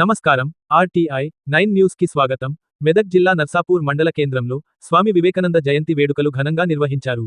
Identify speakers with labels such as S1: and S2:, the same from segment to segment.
S1: నమస్కారం. RTI nine న్యూస్కి స్వాగతం. మెదక్ జిల్లా నర్సాపూర్ మండల కేంద్రంలో స్వామి వివేకానంద జయంతి వేడుకలు ఘనంగా నిర్వహించారు.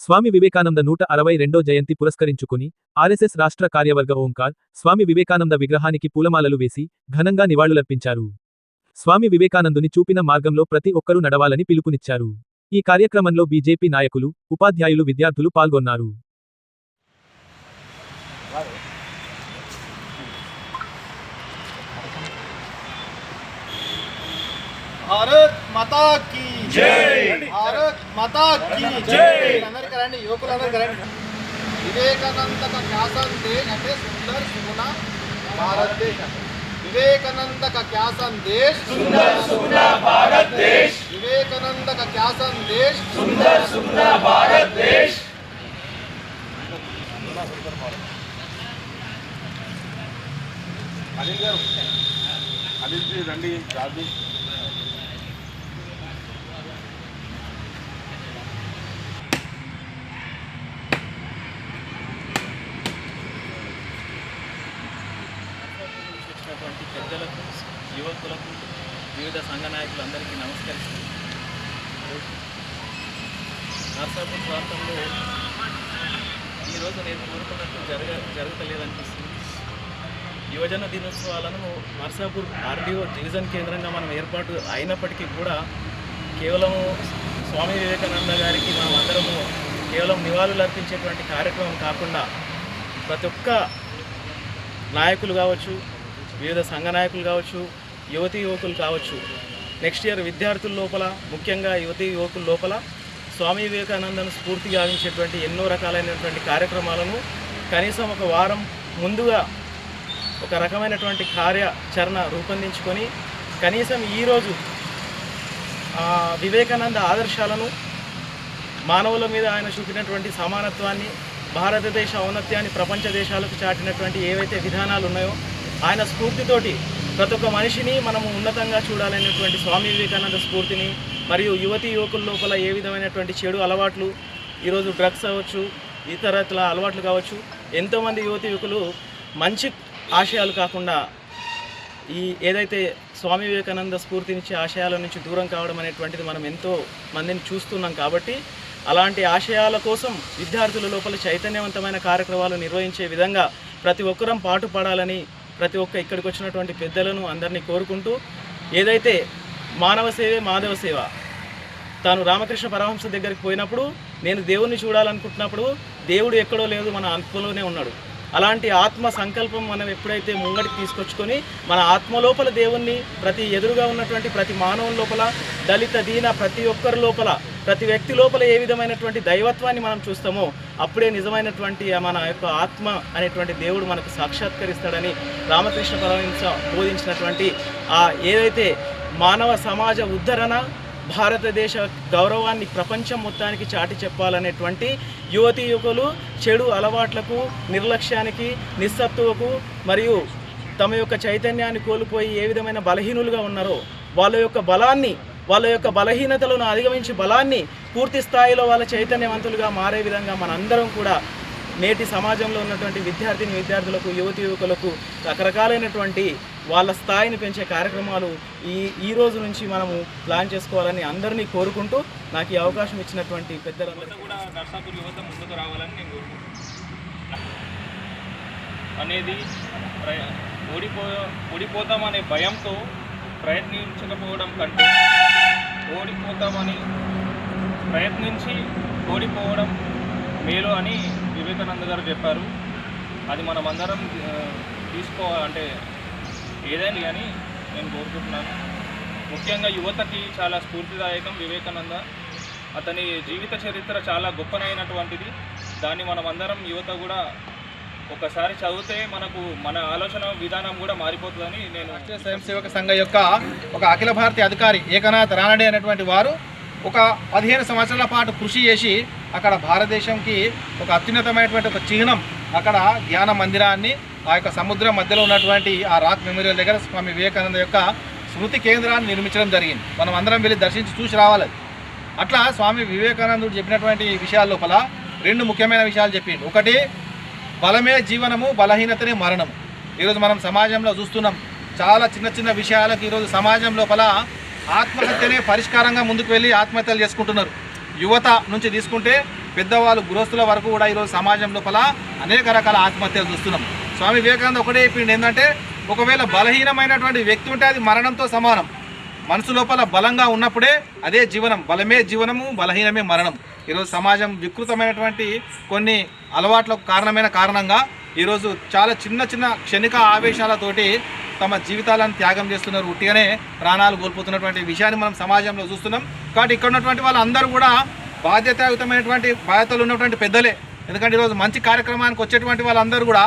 S1: స్వామి వివేకానంద నూట అరవై రెండో జయంతి పురస్కరించుకుని ఆర్ఎస్ఎస్ రాష్ట్ర కార్యవర్గ ఓంకార్ స్వామి వివేకానంద విగ్రహానికి పూలమాలలు వేసి ఘనంగా నివాళులర్పించారు. స్వామి వివేకానందుని చూపిన మార్గంలో ప్రతి ఒక్కరూ నడవాలని పిలుపునిచ్చారు. ఈ కార్యక్రమంలో బీజేపీ నాయకులు ఉపాధ్యాయులు విద్యార్థులు పాల్గొన్నారు.
S2: భారత్ మాతా కీ
S3: జై.
S2: భారత్ మాతా కీ
S3: జై.
S2: అందరికీ రండి యువకులందరికీ రండి. వివేకానంద క్యాసన్ దే అంటే సుందర్ సుగుణ భారతదేశం వివేకానంద క్యా
S3: సందేశ్ సుందర్ సుగుణ భారతదేశ్
S2: వివేకానంద క్యా
S3: సందేశ్ సుందర్ సుగుణ భారతదేశ్
S2: అనిల్ గారు అనిల్ రండి రాజు
S4: సంఘ నాయకులందరికీ నమస్కరిస్తున్నాను నర్సాపూర్ ప్రాంతంలో ఈరోజు నేను కోరుకున్నట్టు జరగ జరగలేదనిపిస్తుంది. యువజన దినోత్సవాలను నర్సాపూర్ ఆర్డీఓ డివిజన్ కేంద్రంగా మనం ఏర్పాటు అయినప్పటికీ కూడా కేవలం స్వామి వివేకానంద గారికి మనం అందరము కేవలం నివాళులు అర్పించేటువంటి కార్యక్రమం కాకుండా ప్రతి ఒక్క నాయకులు కావచ్చు వివిధ సంఘ నాయకులు కావచ్చు యువతీ యువకులు కావచ్చు నెక్స్ట్ ఇయర్ విద్యార్థుల లోపల ముఖ్యంగా యువతి యువకుల లోపల స్వామి వివేకానందను స్ఫూర్తి గావించేటువంటి ఎన్నో రకాలైనటువంటి కార్యక్రమాలను కనీసం ఒక వారం ముందుగా ఒక రకమైనటువంటి కార్యాచరణ రూపొందించుకొని కనీసం ఈరోజు వివేకానంద ఆదర్శాలను మానవుల మీద ఆయన చూపినటువంటి సమానత్వాన్ని భారతదేశ ఔన్నత్యాన్ని ప్రపంచ దేశాలకు చాటినటువంటి ఏవైతే విధానాలు ఉన్నాయో ఆయన స్ఫూర్తితోటి ప్రతి ఒక్క మనిషిని మనము ఉన్నతంగా చూడాలనేటువంటి స్వామి వివేకానంద స్ఫూర్తిని మరియు యువతి యువకుల లోపల ఏ విధమైనటువంటి చెడు అలవాట్లు ఈరోజు డ్రగ్స్ అవ్వచ్చు ఇతరత్ల అలవాట్లు కావచ్చు ఎంతోమంది యువతి యువకులు మంచి ఆశయాలు కాకుండా ఈ ఏదైతే స్వామి వివేకానంద స్ఫూర్తినిచ్చే ఆశయాల నుంచి దూరం కావడం అనేటువంటిది మనం ఎంతో మందిని చూస్తున్నాం కాబట్టి అలాంటి ఆశయాల కోసం విద్యార్థుల లోపల చైతన్యవంతమైన కార్యక్రమాలు నిర్వహించే విధంగా ప్రతి ఒక్కరం పాటుపడాలని ప్రతి ఒక్క ఇక్కడికి వచ్చినటువంటి పెద్దలను అందరినీ కోరుకుంటూ ఏదైతే మానవ సేవే మాధవ సేవ తాను రామకృష్ణ పరమహంస దగ్గరికి పోయినప్పుడు నేను దేవుణ్ణి చూడాలనుకుంటున్నప్పుడు దేవుడు ఎక్కడో లేదు మన ఆత్మలోనే ఉన్నాడు. అలాంటి ఆత్మ సంకల్పం మనం ఎప్పుడైతే ముంగడికి తీసుకొచ్చుకొని మన ఆత్మ లోపల దేవుణ్ణి ప్రతి ఎదురుగా ఉన్నటువంటి ప్రతి మానవుని లోపల దళిత దీన ప్రతి ఒక్కరి లోపల ప్రతి వ్యక్తి లోపల ఏ విధమైనటువంటి దైవత్వాన్ని మనం చూస్తామో అప్పుడే నిజమైనటువంటి మన యొక్క ఆత్మ అనేటువంటి దేవుడు మనకు సాక్షాత్కరిస్తాడని రామకృష్ణ పరమహంస బోధించినటువంటి ఆ ఏదైతే మానవ సమాజ ఉద్ధరణ భారతదేశ గౌరవాన్ని ప్రపంచం మొత్తానికి చాటి చెప్పాలనేటువంటి యువతి యువకులు చెడు అలవాట్లకు నిర్లక్ష్యానికి నిస్సత్తువకు మరియు తమ యొక్క చైతన్యాన్ని కోల్పోయి ఏ విధమైన బలహీనులుగా ఉన్నారో వాళ్ళ యొక్క బలాన్ని వాళ్ళ యొక్క బలహీనతలను అధిగమించి బలాన్ని పూర్తి స్థాయిలో వాళ్ళ చైతన్యవంతులుగా మారే విధంగా మనందరం కూడా నేటి సమాజంలో ఉన్నటువంటి విద్యార్థిని విద్యార్థులకు యువతి యువకులకు రకరకాలైనటువంటి వాళ్ళ స్థాయిని పెంచే కార్యక్రమాలు ఈ ఈ రోజు నుంచి మనము ప్లాన్ చేసుకోవాలని అందరినీ కోరుకుంటూ నాకు ఈ అవకాశం ఇచ్చినటువంటి పెద్దలందరికీ
S5: కూడా నర్సాపూర్ యువత ముందుకు రావాలని నేను అనేది ఓడిపో ఓడిపోతామనే భయంతో ప్రయత్నించకపోవడం కంటే ఓడిపోతామని ప్రయత్నించి ఓడిపోవడం మేలు అని వివేకానంద గారు చెప్పారు. అది మనం అందరం ఆ, తీసుకోవాలంటే ఏదైనా కానీ నేను కోరుకుంటున్నాను. ముఖ్యంగా యువతకి చాలా స్ఫూర్తిదాయకం వివేకానంద. అతని జీవిత చరిత్ర చాలా గొప్పనైనటువంటిది. దాన్ని మనం అందరం యువత కూడా ఒకసారి చదివితే మనకు మన ఆలోచన విధానం కూడా మారిపోతుందని నేను
S2: రాష్ట్రీయ స్వయం సేవక సంఘం యొక్క ఒక అఖిల భారతీయ అధికారి ఏకనాథ్ రానడే అనేటువంటి వారు ఒక పదిహేను సంవత్సరాల పాటు కృషి చేసి అక్కడ భారతదేశంకి ఒక అత్యున్నతమైనటువంటి ఒక చిహ్నం అక్కడ ధ్యాన మందిరాన్ని ఆ యొక్క సముద్రం మధ్యలో ఉన్నటువంటి ఆ రాక్ మెమోరియల్ దగ్గర స్వామి వివేకానంద యొక్క స్మృతి కేంద్రాన్ని నిర్మించడం జరిగింది. మనం అందరం వెళ్ళి దర్శించి చూసి రావాలి. అట్లా స్వామి వివేకానందుడు చెప్పినటువంటి విషయాల లోపల రెండు ముఖ్యమైన విషయాలు చెప్పిండు. ఒకటి బలమే జీవనము బలహీనతనే మరణము. ఈరోజు మనం సమాజంలో చూస్తున్నాం చాలా చిన్న చిన్న విషయాలకు ఈరోజు సమాజం లోపల ఆత్మహత్యనే పరిష్కారంగా ముందుకు వెళ్ళి ఆత్మహత్యలు చేసుకుంటున్నారు. యువత నుంచి తీసుకుంటే పెద్దవాళ్ళు గృహస్థుల వరకు కూడా ఈరోజు సమాజం లోపల అనేక రకాల ఆత్మహత్యలు చూస్తున్నాం. స్వామి వివేకానంద ఒకటే చెప్పిండు ఏంటంటే ఒకవేళ బలహీనమైనటువంటి వ్యక్తి ఉంటే అది మరణంతో సమానం. మనసు లోపల బలంగా ఉన్నప్పుడే అదే జీవనం బలమే జీవనము బలహీనమే మరణం ఈరోజు సమాజం వికృతమైనటువంటి కొన్ని అలవాట్లకు కారణమైన కారణంగా ఈరోజు చాలా చిన్న చిన్న క్షణిక ఆవేశాలతోటి తమ జీవితాలను త్యాగం చేస్తున్నారు. ఉట్టిగానే ప్రాణాలు కోల్పోతున్నటువంటి విషయాన్ని మనం సమాజంలో చూస్తున్నాం. కాబట్టి ఇక్కడ ఉన్నటువంటి వాళ్ళందరూ కూడా బాధ్యతాయుతమైనటువంటి బాధ్యతలు ఉన్నటువంటి పెద్దలే. ఎందుకంటే ఈరోజు మంచి కార్యక్రమానికి వచ్చేటువంటి వాళ్ళందరూ కూడా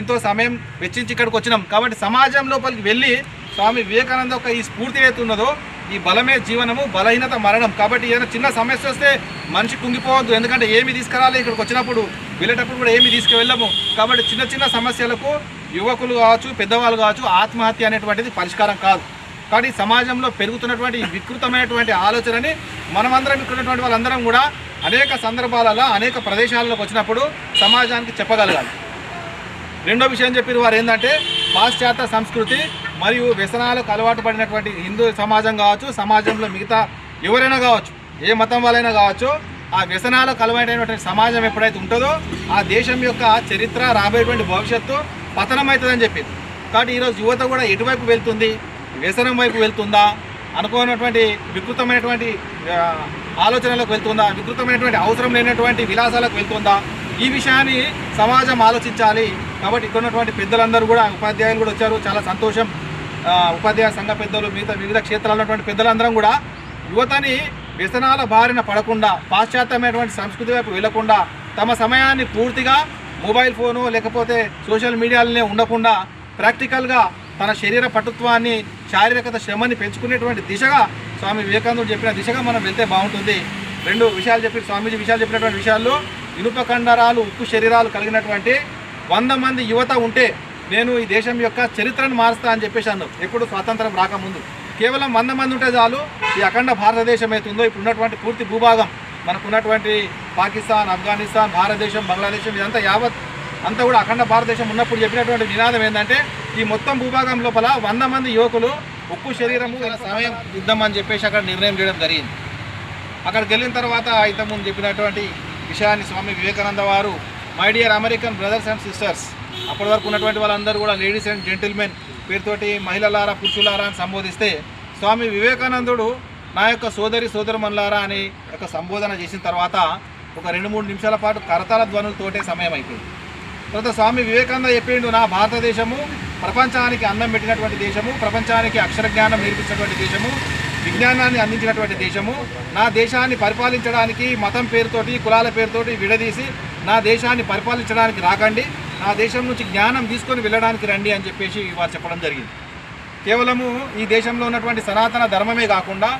S2: ఎంతో సమయం వెచ్చించి ఇక్కడికి వచ్చినాం. కాబట్టి సమాజం లోపలికి వెళ్ళి స్వామి వివేకానంద ఒక ఈ స్ఫూర్తి ఏదైతే ఉన్నదో ఈ బలమే జీవనము బలహీనత మరణం. కాబట్టి ఏదైనా చిన్న సమస్య వస్తే మనిషి కుంగిపోవద్దు. ఎందుకంటే ఏమి తీసుకురాలి ఇక్కడికి వచ్చినప్పుడు. వెళ్ళేటప్పుడు కూడా ఏమి తీసుకువెళ్ళము. కాబట్టి చిన్న చిన్న సమస్యలకు యువకులు కావచ్చు పెద్దవాళ్ళు కావచ్చు ఆత్మహత్య అనేటువంటిది పరిష్కారం కాదు. కానీ సమాజంలో పెరుగుతున్నటువంటి వికృతమైనటువంటి ఆలోచనని మనమందరం ఇక్కడ ఉన్నటువంటి వాళ్ళందరం కూడా అనేక సందర్భాలలో అనేక ప్రదేశాలకు వచ్చినప్పుడు సమాజానికి చెప్పగలగాలి. రెండో విషయం చెప్పిన వారు ఏంటంటే పాశ్చాత్య సంస్కృతి మరియు వ్యసనాలకు అలవాటు పడినటువంటి హిందూ సమాజం కావచ్చు సమాజంలో మిగతా ఎవరైనా కావచ్చు ఏ మతం వాళ్ళైనా కావచ్చు ఆ వ్యసనాలకు అలవాటైనటువంటి సమాజం ఎప్పుడైతే ఉంటుందో ఆ దేశం యొక్క చరిత్ర రాబోయేటువంటి భవిష్యత్తు పతనం అవుతుందని చెప్పింది కాబట్టి ఈరోజు యువత కూడా ఎటువైపు వెళ్తుంది? వ్యసనం వైపు వెళ్తుందా? అనుకోనటువంటి వికృతమైనటువంటి ఆలోచనలకు వెళ్తుందా? వికృతమైనటువంటి అవసరం లేనటువంటి విలాసాలకు వెళ్తుందా? ఈ విషయాన్ని సమాజం ఆలోచించాలి. కాబట్టి ఇక్కడ ఉన్నటువంటి పెద్దలందరూ కూడా ఉపాధ్యాయులు కూడా వచ్చారు. చాలా సంతోషం. ఉపాధ్యాయ సంఘ పెద్దలు మిగతా వివిధ క్షేత్రాల్లో ఉన్నటువంటి పెద్దలందరం కూడా యువతని వ్యసనాల బారిన పడకుండా పాశ్చాత్యమైనటువంటి సంస్కృతి వైపు వెళ్ళకుండా తమ సమయాన్ని పూర్తిగా మొబైల్ ఫోను లేకపోతే సోషల్ మీడియాలనే ఉండకుండా ప్రాక్టికల్గా తన శరీర పటుత్వాన్ని శారీరకత శ్రమని పెంచుకునేటువంటి దిశగా స్వామి వివేకానందుడు చెప్పిన దిశగా మనం వెళ్తే బాగుంటుంది. రెండు విషయాలు చెప్పి స్వామీజీ విషయాలు చెప్పినటువంటి విషయాల్లో ఇనుప కండరాలు ఉక్కు శరీరాలు కలిగినటువంటి వంద మంది యువత ఉంటే నేను ఈ దేశం యొక్క చరిత్రను మారుస్తా అని చెప్పేసి అన్నారు ఎప్పుడు స్వాతంత్రం రాకముందు. కేవలం వంద మంది ఉంటే చాలు ఈ అఖండ భారతదేశం అవుతుందో ఇప్పుడు ఉన్నటువంటి పూర్తి భూభాగం. మనకు ఉన్నటువంటి పాకిస్తాన్ ఆఫ్ఘనిస్తాన్ భారతదేశం బంగ్లాదేశం ఇదంతా యావత్ అంతా కూడా అఖండ భారతదేశం ఉన్నప్పుడు చెప్పినటువంటి నినాదం ఏంటంటే ఈ మొత్తం భూభాగం లోపల వంద మంది యువకులు ఉప్పు శరీరము సమయం యుద్ధం అని చెప్పేసి అక్కడ నిర్ణయం చేయడం జరిగింది. అక్కడికి వెళ్ళిన తర్వాత ఇంతకుముందు చెప్పినటువంటి విషయాన్ని స్వామి వివేకానంద వారు my dear American brothers and sisters అప్పటి వరకు ఉన్నటువంటి వాళ్ళందరూ కూడా లేడీస్ అండ్ జెంటిల్మెన్ పేరుతోటి మహిళలారా పురుషులారా అని సంబోధిస్తే స్వామి వివేకానందుడు నా యొక్క సోదరి సోదరుమల్లారా అని ఒక సంబోధన చేసిన తర్వాత ఒక రెండు మూడు నిమిషాల పాటు కరతాల ధ్వనులతోటే సమయం అయిపోయింది. తర్వాత స్వామి వివేకానంద చెప్పిండు నా భారతదేశము ప్రపంచానికి అన్నం పెట్టినటువంటి దేశము ప్రపంచానికి అక్షర జ్ఞానం నేర్పించినటువంటి దేశము విజ్ఞానాన్ని అందించినటువంటి దేశము నా దేశాన్ని పరిపాలించడానికి మతం పేరుతోటి కులాల పేరుతోటి విడదీసి నా దేశాన్ని పరిపాలించడానికి రాకండి. నా దేశం నుంచి జ్ఞానం తీసుకొని వెళ్ళడానికి రండి అని చెప్పేసి వారు చెప్పడం జరిగింది. కేవలము ఈ దేశంలో ఉన్నటువంటి సనాతన ధర్మమే కాకుండా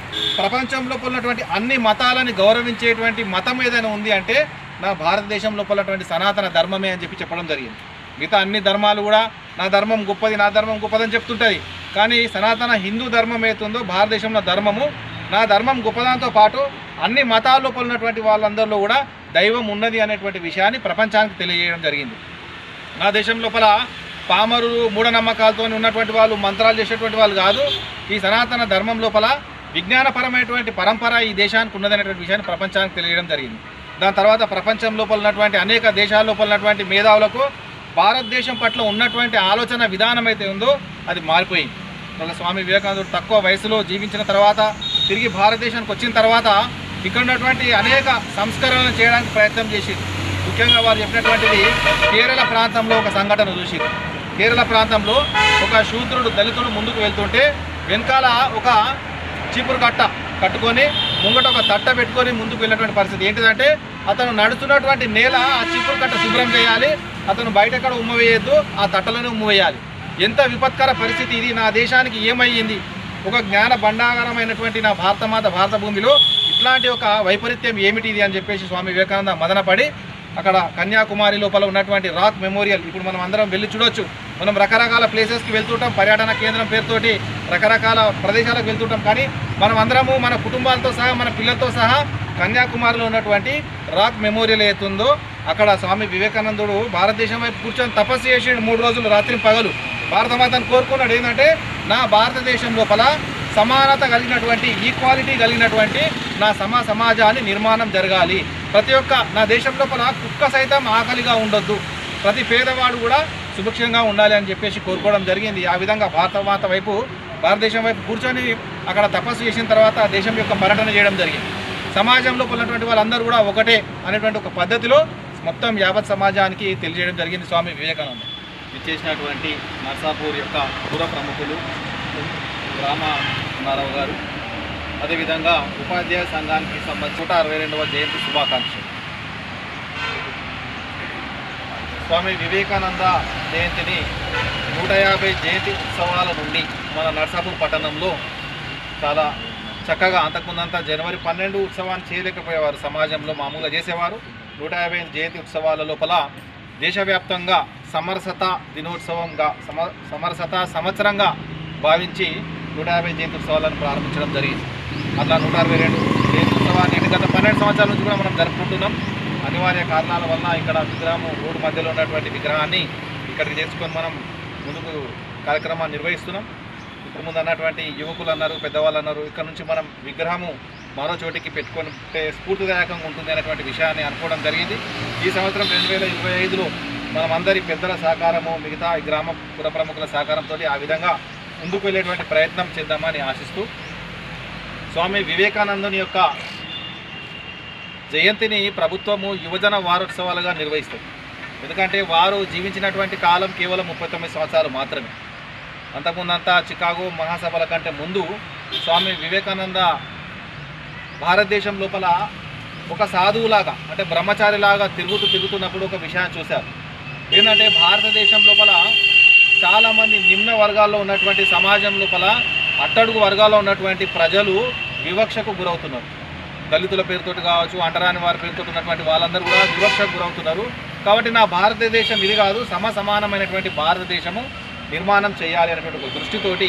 S2: ప్రపంచంలో ఉన్నటువంటి అన్ని మతాలని గౌరవించేటువంటి మతం ఏదైనా ఉంది అంటే నా భారతదేశం లోపలటువంటి సనాతన ధర్మమే అని చెప్పి చెప్పడం జరిగింది. మిగతా అన్ని ధర్మాలు కూడా నా ధర్మం గొప్పది నా ధర్మం గొప్పదని చెప్తుంటుంది. కానీ సనాతన హిందూ ధర్మం ఏతుందో భారతదేశంలో ధర్మము నా ధర్మం గొప్పదాంతో పాటు అన్ని మతాల లోపల ఉన్నటువంటి వాళ్ళందరిలో కూడా దైవం ఉన్నది అనేటువంటి విషయాన్ని ప్రపంచానికి తెలియజేయడం జరిగింది. నా దేశం లోపల పామరు మూఢనమ్మకాలతో ఉన్నటువంటి వాళ్ళు మంత్రాలు చేసేటువంటి వాళ్ళు కాదు. ఈ సనాతన ధర్మం లోపల విజ్ఞానపరమైనటువంటి పరంపర ఈ దేశానికి ఉన్నదనేటువంటి విషయాన్ని ప్రపంచానికి తెలియడం జరిగింది. దాని తర్వాత ప్రపంచం లోపల ఉన్నటువంటి అనేక దేశాల లోపల ఉన్నటువంటి మేధావులకు భారతదేశం పట్ల ఉన్నటువంటి ఆలోచన విధానం అయితే ఉందో అది మారిపోయింది. వాళ్ళ స్వామి వివేకానందుడు తక్కువ వయసులో జీవించిన తర్వాత తిరిగి భారతదేశానికి వచ్చిన తర్వాత ఇక్కడ ఉన్నటువంటి అనేక సంస్కరణలు చేయడానికి ప్రయత్నం చేసింది ముఖ్యంగా వారు చెప్పినటువంటిది కేరళ ప్రాంతంలో ఒక సంఘటన చూసి కేరళ ప్రాంతంలో ఒక శూద్రుడు దళితుడు ముందుకు వెళ్తుంటే వెనకాల ఒక చీపురు కట్ట కట్టుకొని ముంగట ఒక తట్ట పెట్టుకొని ముందుకు వెళ్ళినటువంటి పరిస్థితి. ఏంటిదంటే అతను నడుస్తున్నటువంటి నేల ఆ చీపురు కట్ట శుభ్రం చేయాలి అతను బయట ఎక్కడ ఉమ్మ వేయద్దు ఆ తట్టలోనే ఉమ్మ వేయాలి. ఎంత విపత్కర పరిస్థితి ఇది నా దేశానికి ఏమయ్యింది? ఒక జ్ఞాన భండాగారమైనటువంటి నా భారతమాత భారత భూమిలో ఇట్లాంటి ఒక వైపరీత్యం ఏమిటి ఇది అని చెప్పేసి స్వామి వివేకానంద మదనపడి అక్కడ కన్యాకుమారి లోపల ఉన్నటువంటి రాక్ మెమోరియల్. ఇప్పుడు మనం అందరం వెళ్ళి చూడొచ్చు. మనం రకరకాల ప్లేసెస్కి వెళ్తుంటాం. పర్యటన కేంద్రం పేరుతోటి రకరకాల ప్రదేశాలకు వెళ్తుంటాం. కానీ మనం అందరము మన కుటుంబాలతో సహా మన పిల్లలతో సహా కన్యాకుమారిలో ఉన్నటువంటి రాక్ మెమోరియల్ ఏతుందో అక్కడ స్వామి వివేకానందుడు భారతదేశం వైపు కూర్చొని తపస్సు చేసిండు మూడు రోజులు రాత్రి పగలు భారతమాతను కోరుకున్నాడు. ఏంటంటే నా భారతదేశం లోపల సమానత కలిగినటువంటి ఈక్వాలిటీ కలిగినటువంటి నా సమా సమాజాన్ని నిర్మాణం జరగాలి. ప్రతి ఒక్క నా దేశం లోపల కుక్క సైతం ఆకలిగా ఉండొద్దు. ప్రతి పేదవాడు కూడా సుభిక్షంగా ఉండాలి అని చెప్పేసి కోరుకోవడం జరిగింది. ఆ విధంగా భారతమాత వైపు భారతదేశం వైపు కూర్చొని అక్కడ తపస్సు చేసిన తర్వాత దేశం యొక్క పర్యటన చేయడం జరిగింది. సమాజంలో ఉన్నటువంటి వాళ్ళందరూ కూడా ఒకటే అనేటువంటి ఒక పద్ధతిలో మొత్తం యావత్ సమాజానికి తెలియజేయడం జరిగింది స్వామి వివేకానంద.
S6: ఇచ్చేసినటువంటి నర్సాపూర్ యొక్క పూర్వ ప్రముఖులు రామ గారు అదేవిధంగా ఉపాధ్యాయ సంఘానికి సంబంధించి నూట అరవై రెండవ జయంతి శుభాకాంక్షలు.
S2: స్వామి వివేకానంద జయంతిని నూట యాభై జయంతి ఉత్సవాల నుండి మన నర్సాపూర్ పట్టణంలో చాలా చక్కగా అంతకుముందంతా జనవరి పన్నెండు ఉత్సవాన్ని చేయలేకపోయేవారు. సమాజంలో మామూలుగా చేసేవారు. నూట యాభై జయంతి ఉత్సవాల లోపల దేశవ్యాప్తంగా సమరసత దినోత్సవంగా సమ సమరసత సంవత్సరంగా భావించి నూట యాభై జయంతి ఉత్సవాలను ప్రారంభించడం జరిగింది. అట్లా నూట అరవై రెండు. జయంతి ఉత్సవాన్ని గత పన్నెండు సంవత్సరాల నుంచి కూడా మనం జరుపుకుంటున్నాం. అనివార్య కారణాల వల్ల ఇక్కడ విగ్రహము రోడ్డు మధ్యలో ఉన్నటువంటి విగ్రహాన్ని ఇక్కడికి చేసుకొని మనం ముందుకు కార్యక్రమాన్ని నిర్వహిస్తున్నాం. ఇప్పుడు ముందు అన్నటువంటి యువకులు అన్నారు పెద్దవాళ్ళు అన్నారు ఇక్కడ నుంచి మనం విగ్రహము మరో చోటికి పెట్టుకొని స్ఫూర్తిదాయకంగా ఉంటుంది అనేటువంటి విషయాన్ని అనుకోవడం జరిగింది. ఈ సంవత్సరం రెండు వేల ఇరవై ఐదులో మనం అందరి పెద్దల సహకారము మిగతా ఈ గ్రామ పుర ప్రముఖుల సహకారంతో ఆ విధంగా ముందుకు వెళ్ళేటువంటి ప్రయత్నం చేద్దామని ఆశిస్తూ స్వామి వివేకానందుని యొక్క జయంతిని ప్రభుత్వము యువజన వారోత్సవాలుగా నిర్వహిస్తుంది. ఎందుకంటే వారు జీవించినటువంటి కాలం కేవలం ముప్పై తొమ్మిది సంవత్సరాలు మాత్రమే. అంతకుముందంతా చికాగో మహాసభల కంటే ముందు స్వామి వివేకానంద భారతదేశం లోపల ఒక సాధువులాగా అంటే బ్రహ్మచారిలాగా తిరుగుతూ తిరుగుతున్నప్పుడు ఒక విషయాన్ని చూశారు. ఏంటంటే భారతదేశం లోపల చాలామంది నిమ్న వర్గాల్లో ఉన్నటువంటి సమాజం లోపల అట్టడుగు వర్గాల్లో ఉన్నటువంటి ప్రజలు వివక్షకు గురవుతున్నారు. దళితుల పేరుతోటి కావచ్చు అంటరాని వారి పేరుతో ఉన్నటువంటి వాళ్ళందరూ కూడా వివక్షకు గురవుతున్నారు. కాబట్టి నా భారతదేశం ఇది కాదు సమ సమానమైనటువంటి భారతదేశము నిర్మాణం చేయాలి అనేటువంటి ఒక దృష్టితోటి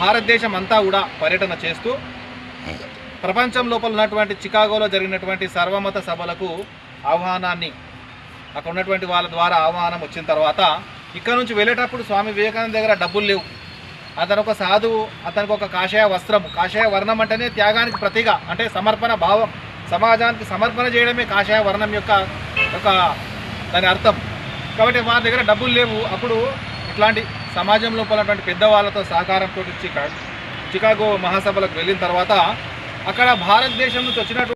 S2: భారతదేశం అంతా కూడా పర్యటన చేస్తూ ప్రపంచం లోపల ఉన్నటువంటి చికాగోలో జరిగినటువంటి సర్వమత సభలకు ఆహ్వానాన్ని అక్కడ ఉన్నటువంటి వాళ్ళ ద్వారా ఆహ్వానం వచ్చిన తర్వాత ఇక్కడ నుంచి వెళ్ళేటప్పుడు స్వామి వివేకానంద దగ్గర డబ్బులు లేవు. అతను ఒక సాధువు అతనికి ఒక కాషాయ వస్త్రం కాషాయ వర్ణం అంటేనే త్యాగానికి ప్రతిగా అంటే సమర్పణ భావం. సమాజానికి సమర్పణ చేయడమే కాషాయ వర్ణం యొక్క ఒక దాని అర్థం. కాబట్టి వారి దగ్గర డబ్బులు లేవు. అప్పుడు ఇట్లాంటి సమాజం లోపల పెద్దవాళ్ళతో సహకారంతో చికా చికాగో మహాసభలకు వెళ్ళిన తర్వాత అక్కడ భారతదేశం నుంచి వచ్చినటువంటి